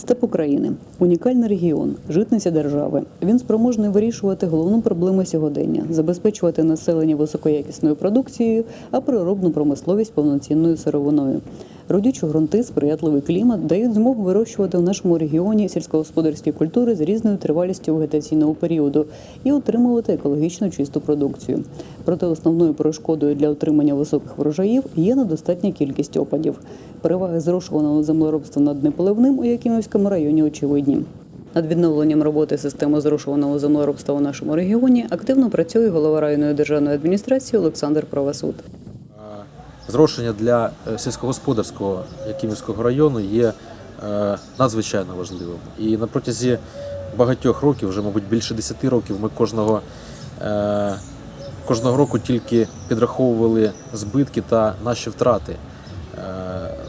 Степ України унікальний регіон, житниця держави. Він спроможний вирішувати головну проблему сьогодення, забезпечувати населення високоякісною продукцією, а переробну промисловість повноцінною сировиною. Родючі ґрунти, сприятливий клімат дають змогу вирощувати в нашому регіоні сільськогосподарські культури з різною тривалістю вегетаційного періоду і отримувати екологічно чисту продукцію. Проте основною перешкодою для отримання високих врожаїв є недостатня кількість опадів. Переваги зрошуваного землеробства над неполивним у Якимівському районі очевидні. Над відновленням роботи системи зрошуваного землеробства у нашому регіоні активно працює голова районної державної адміністрації Олександр Правосуд. Зрошення для е, сільськогосподарського Якимівського району є е, надзвичайно важливим. І на протязі багатьох років, вже, мабуть, більше 10 років, ми кожного, е, кожного року тільки підраховували збитки та наші втрати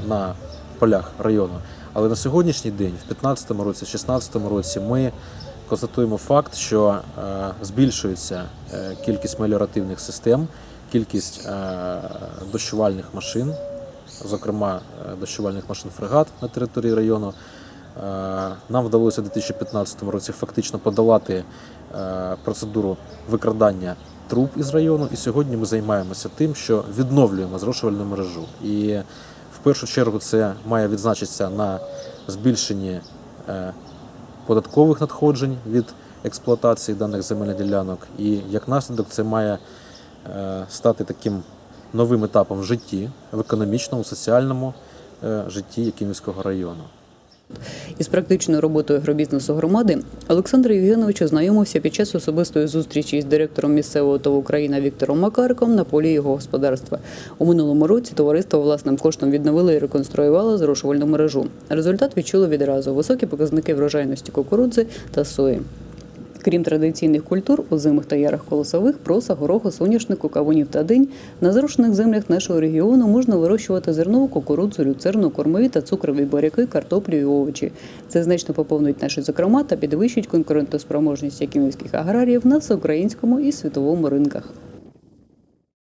на полях району. Але на сьогоднішній день, в 2015 році, в 2016 році, ми констатуємо факт, що е, збільшується е, кількість меліоративних систем, кількість е, дощувальних машин, зокрема дощувальних машин фрегат на території району. Нам вдалося у 2015 році фактично подолати процедуру викрадання труб із району, і сьогодні ми займаємося тим, що відновлюємо зрошувальну мережу. І в першу чергу це має відзначитися на збільшенні податкових надходжень від експлуатації даних земельних ділянок. І як наслідок це має е, стати таким новим етапом в житті, в економічному, соціальному е, житті Якимівського району. Із практичною роботою агробізнесу громади Олександр Євгенович ознайомився під час особистої зустрічі з директором місцевого ТОВ Україна Віктором Макариком на полі його господарства. У минулому році товариство власним коштом відновило і реконструювало зрошувальну мережу. Результат відчули відразу високі показники врожайності кукурудзи та сої. Крім традиційних культур, у зимих та ярах колосових, проса, гороху, соняшнику, кавунів та динь, на зрушених землях нашого регіону можна вирощувати зернову кукурудзу, люцерну, кормові та цукрові буряки, картоплю і овочі. Це значно поповнить наші зокрема та підвищить конкурентоспроможність якимівських аграріїв на всеукраїнському і світовому ринках.